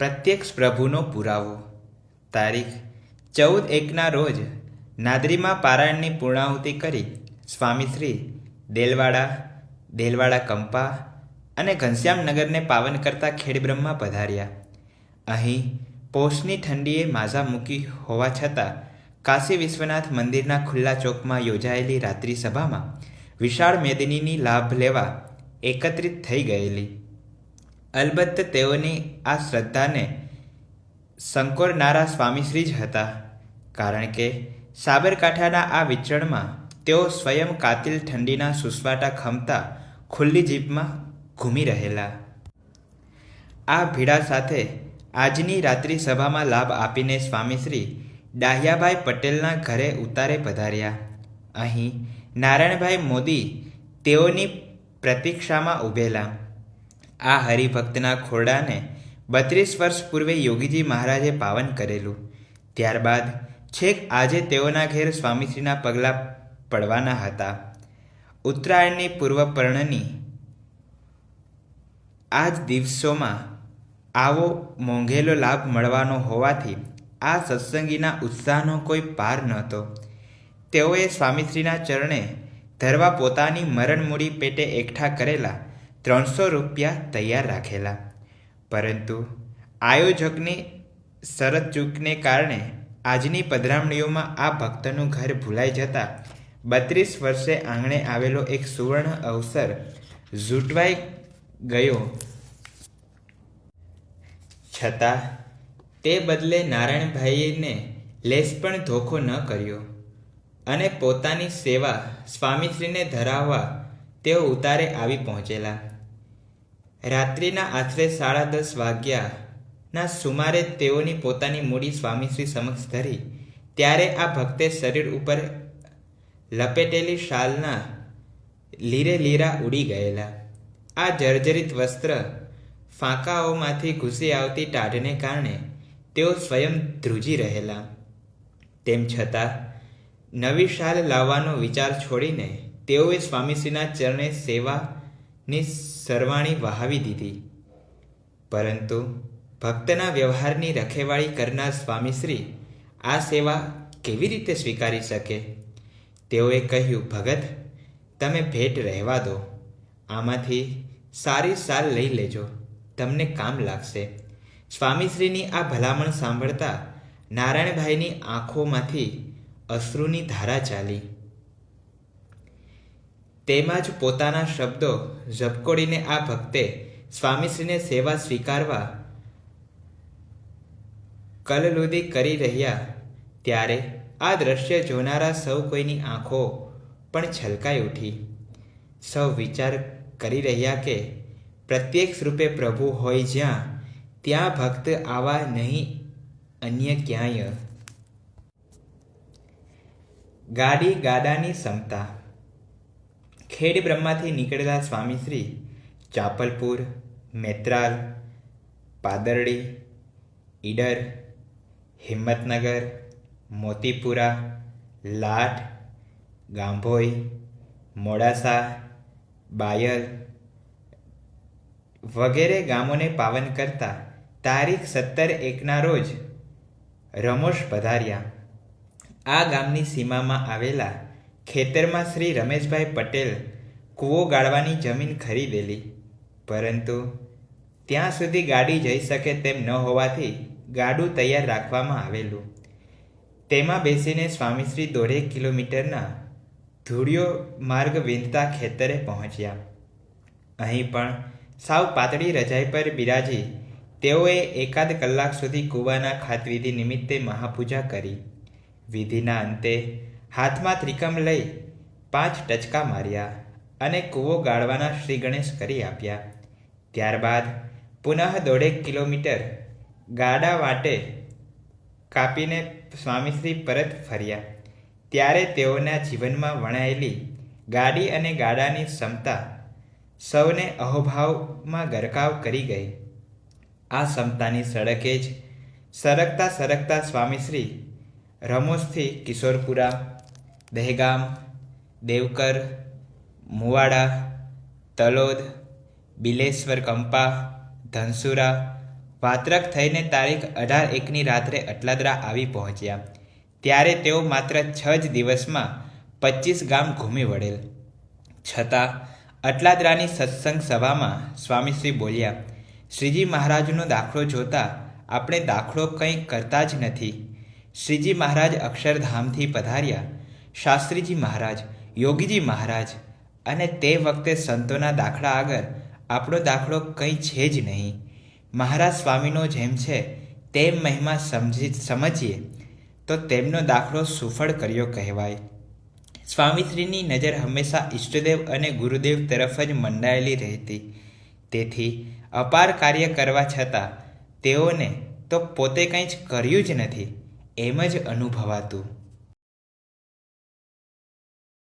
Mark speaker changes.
Speaker 1: પ્રત્યક્ષ પ્રભુનો પુરાવો. તારીખ, ચૌદ એકના રોજ નાદરીમાં પારાયણની પૂર્ણાહુતિ કરી સ્વામીશ્રી દેલવાડા દેલવાડા કંપા અને ઘનશ્યામનગરને પાવન કરતા ખેડબ્રહ્મા પધાર્યા. અહીં પોષની ઠંડીએ માઝા મૂકી હોવા છતાં કાશી વિશ્વનાથ મંદિરના ખુલ્લા ચોકમાં યોજાયેલી રાત્રિ સભામાં વિશાળ મેદનીની લાભ લેવા એકત્રિત થઈ ગયેલી. અલબત્ત તેઓની આ શ્રદ્ધાને સંકોરનારા સ્વામીશ્રી જ હતા, કારણ કે સાબરકાંઠાના આ વિચરણમાં તેઓ સ્વયં કાતિલ ઠંડીના સુસવાટા ખમતા ખુલ્લી જીપમાં ઘૂમી રહેલા. આ ભીડા સાથે આજની રાત્રિ સભામાં લાભ આપીને સ્વામીશ્રી ડાહ્યાભાઈ પટેલના ઘરે ઉતારે પધાર્યા. અહીં નારાયણભાઈ મોદી તેઓની પ્રતીક્ષામાં ઊભેલા આ હરિભક્તના ખોરડાને બત્રીસ વર્ષ પૂર્વે યોગીજી મહારાજે પાવન કરેલું. ત્યારબાદ છેક આજે તેઓના ઘેર સ્વામીશ્રીના પગલાં પડવાના હતા. ઉત્તરાયણની પૂર્વ પર્ણની આ જ દિવસોમાં આવો મોંઘેલો લાભ મળવાનો હોવાથી આ સત્સંગીના ઉત્સાહનો કોઈ પાર નહોતો. તેઓએ સ્વામીશ્રીના ચરણે ધરવા પોતાની મરણમૂડી પેટે એકઠા કરેલા ત્રણસો રૂપિયા તૈયાર રાખેલા. પરંતુ આયોજકની શરત ચૂકને કારણે આજની પધરામણીઓમાં આ ભક્તનું ઘર ભૂલાઈ જતા બત્રીસ વર્ષે આંગણે આવેલો એક સુવર્ણ અવસર ઝૂંટવાઈ ગયો. છતાં તે બદલે નારાયણભાઈને લેસ પણ ધોખો ન કર્યો અને પોતાની સેવા સ્વામીશ્રીને ધરાવવા તેઓ ઉતારે આવી પહોંચેલા. રાત્રિના આશરે સાડા દસ વાગ્યાના સુમારે તેઓની પોતાની મૂડી સ્વામીશ્રી સમક્ષ ધરી, ત્યારે આ ભક્તે શરીર ઉપર લપેટેલી શાલના લીરે લીરા ઉડી ગયેલા. આ જર્જરિત વસ્ત્ર ફાંકાઓમાંથી ઘૂસી આવતી ટાઢને કારણે તેઓ સ્વયં ધ્રુજી રહેલા. તેમ છતાં, નવી શાલ લાવવાનો વિચાર છોડીને તેઓએ સ્વામીશ્રીના ચરણે સેવાની સરવાણી વહાવી દીધી. પરંતુ ભક્તના વ્યવહારની રખેવાળી કરનાર સ્વામીશ્રી આ સેવા કેવી રીતે સ્વીકારી શકે? તેઓએ કહ્યું, ભગત, તમે ભેટ રહેવા દો. આમાંથી સારી સાલ લઈ લેજો. તમને કામ લાગશે. સ્વામીશ્રીની આ ભલામણ સાંભળતા નારાયણભાઈની આંખોમાંથી અશ્રુની ધારા ચાલી. તેમાં પોતાના શબ્દો ઝબકોડીને આ ભક્તે સ્વામીશ્રીને સેવા સ્વીકારવા કલલુદી કરી રહ્યા, ત્યારે આ દ્રશ્ય જોનારા સૌ કોઈની આંખો પણ છલકાઈ ઉઠી. સૌ વિચાર કરી રહ્યા કે પ્રત્યક્ષ રૂપે પ્રભુ હોય જ્યાં, ત્યાં ભક્ત આવા નહીં, અન્ય ક્યાંય. ગાડી ગાડાની ક્ષમતા ખેડ બ્રહ્માથી નીકળેલા સ્વામીશ્રી ચાપલપુર, મેત્રાલ, પાદરડી, ઈડર, હિંમતનગર, મોતીપુરા, લાટ, ગાંભોઈ, મોડાસા, બાયલ વગેરે ગામોને પાવન કરતા તારીખ સત્તર એકના રોજ રમોશ પધાર્યા. આ ગામની સીમામાં આવેલા ખેતરમાં શ્રી રમેશભાઈ પટેલ કૂવો ગાળવાની જમીન ખરીદેલી. પરંતુ ત્યાં સુધી ગાડી જઈ શકે તેમ ન હોવાથી ગાડું તૈયાર રાખવામાં આવેલું. તેમાં બેસીને સ્વામીશ્રી દોઢેક કિલોમીટરના ધૂળિયો માર્ગ વિંધતા ખેતરે પહોંચ્યા. અહીં પણ સાવ પાતળી રજાઈ પર બિરાજી તેઓએ એકાદ કલાક સુધી કૂવાના ખાતવિધિ નિમિત્તે મહાપૂજા કરી. વિધિના અંતે હાથમાં ત્રિકમ લઈ પાંચ ટચકા માર્યા અને કૂવો ગાળવાના શ્રી ગણેશ કરી આપ્યા. ત્યારબાદ પુનઃ દોઢેક કિલોમીટર ગાડા વાટે કાપીને સ્વામીશ્રી પરત ફર્યા. ત્યારે તેઓના જીવનમાં વણાયેલી ગાડી અને ગાડાની ક્ષમતા સૌને અહોભાવમાં ગરકાવ કરી ગઈ. આ ક્ષમતાની સડકે જ સરકતા સરકતા સ્વામીશ્રી રમોસથી કિશોરપુરા દહેગામ, દેવકર, મુવાડા, તલોદ, બિલેશ્વર કંપા, ધનસુરા. વાત્રક થઈને તારીખ અઢાર એકની રાત્રે અટલાદરા આવી પહોંચ્યા. ત્યારે તેઓ માત્ર છ જ દિવસમાં પચીસ ગામ ઘૂમી વળેલ. છતાં અટલાદરાની સત્સંગ સભામાં સ્વામીશ્રી બોલ્યા, શ્રીજી મહારાજનો દાખલો જોતા આપણે દાખલો કંઈ કરતા જ નથી. શ્રીજી મહારાજ અક્ષરધામથી પધાર્યા શાસ્ત્રીજી મહારાજ, યોગીજી મહારાજ અને તે વખતે સંતોના દાખલા આગળ આપણો દાખલો કંઈ છે જ નહીં. મહારાજ સ્વામીનો જેમ છે તેમ મહિમા સમજી, સમજીએ તો તેમનો દાખલો સુફળ કર્યો કહેવાય. સ્વામીશ્રીની નજર હંમેશા ઈષ્ટદેવ અને ગુરુદેવ તરફ જ મંડાયેલી રહેતી. તેથી અપાર કાર્ય કરવા છતાં તેઓને તો પોતે કંઈ જ કર્યું જ નથી, એમ જ અનુભવાતું.